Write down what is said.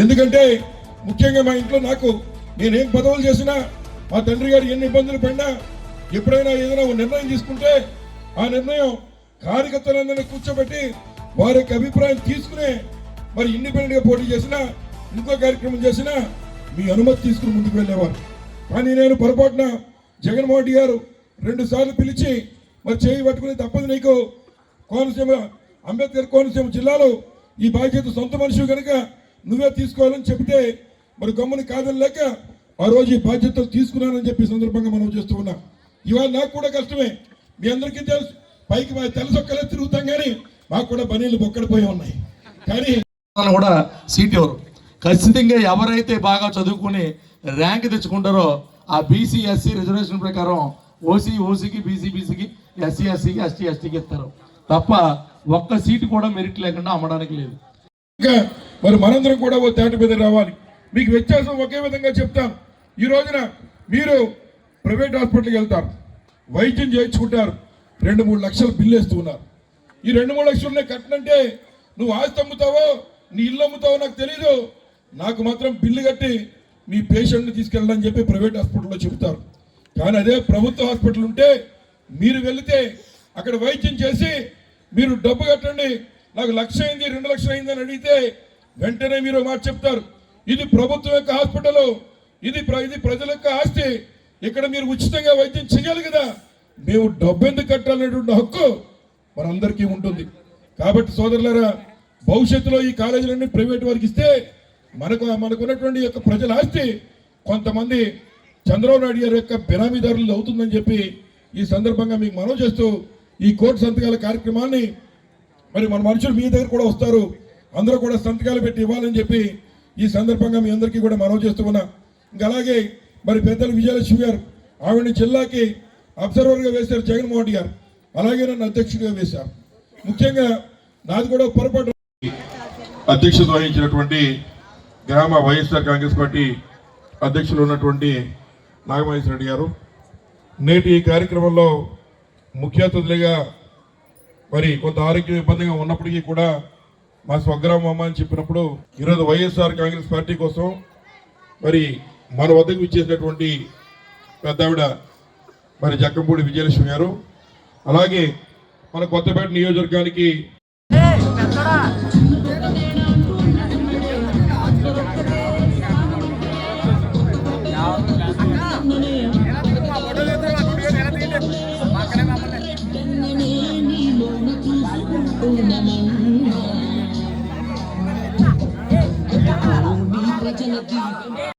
ఎందుకంటే ముఖ్యంగా మా ఇంట్లో నాకు నేనేం పదవులు చేసినా మా తండ్రి గారు ఎన్ని ఇబ్బందులు పడినా ఎప్పుడైనా ఏదైనా ఒక నిర్ణయం తీసుకుంటే ఆ నిర్ణయం కార్యకర్తలందరినీ కూర్చోబెట్టి వారి యొక్క అభిప్రాయం తీసుకునే మరి ఇండిపెండెంట్గా పోటీ చేసినా ఇంకో కార్యక్రమం చేసినా మీ అనుమతి తీసుకుని ముందుకు వెళ్ళేవారు. కానీ నేను పొరపాటున జగన్మోహన్ రెడ్డి గారు రెండు సార్లు పిలిచి మరి చేయి పట్టుకుని తప్పదు నీకు. కోనసీమ అంబేద్కర్ కోనసీమ జిల్లాలో ఈ బాధ్యత సొంత మనిషి కనుక నువ్వే తీసుకోవాలని చెబితే మరి గమ్ముని కాదని లేక ఆ రోజు ఈ బాధ్యతలు తీసుకున్నానని చెప్పి సందర్భంగా మనం చేస్తూ ఉన్నాం. ఇవాళ నాకు కూడా కష్టమే. మీ అందరికీ తెలుసు. పైకి మా తెలసొక్కలే తిరుగుతాం కానీ మాకు కూడా బనీళ్ళు బొక్కడిపోయి ఉన్నాయి. కానీ కూడా సీట్ ఎవరు? ఖచ్చితంగా ఎవరైతే బాగా చదువుకుని ర్యాంక్ తెచ్చుకుంటారో ఆ బీసీ ఎస్సీ రిజర్వేషన్ ప్రకారం ఓసీ ఓసీకి బీసీ బీసీకి ఎస్సీ ఎస్సీకి ఎస్టీ ఎస్టీకి ఇస్తారు. తప్ప ఒక్క సీటు కూడా మెరిట్ లేకుండా అమ్మడానికి లేదు. ఇంకా మరి మనందరం కూడా ఓ తేట మీద రావాలి. మీకు వ్యత్యాసం ఒకే విధంగా చెప్తాను. ఈ రోజున మీరు ప్రైవేట్ హాస్పిటల్కి వెళ్తారు. వైద్యం చేయించుకుంటారు. రెండు మూడు లక్షలు బిల్లు వేస్తున్నారు. ఈ రెండు మూడు లక్షలు కట్టనంటే నువ్వు ఆస్తి అమ్ముతావో నీ ఇల్లు అమ్ముతావో నాకు తెలీదు. నాకు మాత్రం బిల్లు కట్టి మీ పేషెంట్ని తీసుకెళ్ళని చెప్పి ప్రైవేట్ హాస్పిటల్లో చెబుతారు. కానీ అదే ప్రభుత్వ హాస్పిటల్ ఉంటే మీరు వెళితే అక్కడ వైద్యం చేసి మీరు డబ్బు కట్టండి. నాకు లక్ష అయింది రెండు లక్షలు అయిందని అడిగితే వెంటనే మీరు మాట చెప్తారు. ఇది ప్రభుత్వం యొక్క హాస్పిటల్ ఇది ప్ర- ఇది ప్రజల యొక్క ఆస్తి. ఇక్కడ మీరు ఉచితంగా వైద్యం చేయాలి కదా. మేము డబ్బు ఎందుకు కట్టాలనేటువంటి హక్కు మనందరికీ ఉంటుంది. కాబట్టి సోదరులారా భవిష్యత్తులో ఈ కాలేజీలన్నీ ప్రైవేట్ వారికి ఇస్తే మనకు మనకు ఉన్నటువంటి యొక్క ప్రజల ఆస్తి కొంతమంది చంద్రబాబు నాయుడు గారి యొక్క బినామీదారులు అవుతుందని చెప్పి ఈ సందర్భంగా మీకు మనవి చేస్తూ ఈ కోర్టు సంతకాల కార్యక్రమాన్ని మరి మన మనుషులు మీ దగ్గర కూడా వస్తారు. అందరూ కూడా సంతకాలు పెట్టి ఇవ్వాలని చెప్పి ఈ సందర్భంగా మీ అందరికీ కూడా మనవి చేస్తూ ఉన్నా. ఇంకా అలాగే మరి పెద్దలు విజయలక్ష్మి గారు ఆవిడని జిల్లాకి అబ్జర్వర్గా వేశారు జగన్మోహన్ రెడ్డి గారు. అలాగే నన్ను అధ్యక్షుడిగా వేశారు. ముఖ్యంగా నాది కూడా పొరపాటు అధ్యక్షత వహించినటువంటి గ్రామ వైఎస్ఆర్ కాంగ్రెస్ పార్టీ అధ్యక్షులు ఉన్నటువంటి నాగమహేశ్వర రెడ్డి గారు. నేటి ఈ కార్యక్రమంలో ముఖ్య అతిథులుగా మరి కొంత ఆరోగ్య ఇబ్బందిగా ఉన్నప్పటికీ కూడా మా స్వగ్రామం అని చెప్పినప్పుడు ఈరోజు వైఎస్ఆర్ కాంగ్రెస్ పార్టీ కోసం మరి మన వద్దకు విచ్చేసినటువంటి పెద్దావిడ మరి జక్కంపూడి విజయలక్ష్మి గారు అలాగే మన కొత్తపేట నియోజకవర్గానికి i'm gonna Gee.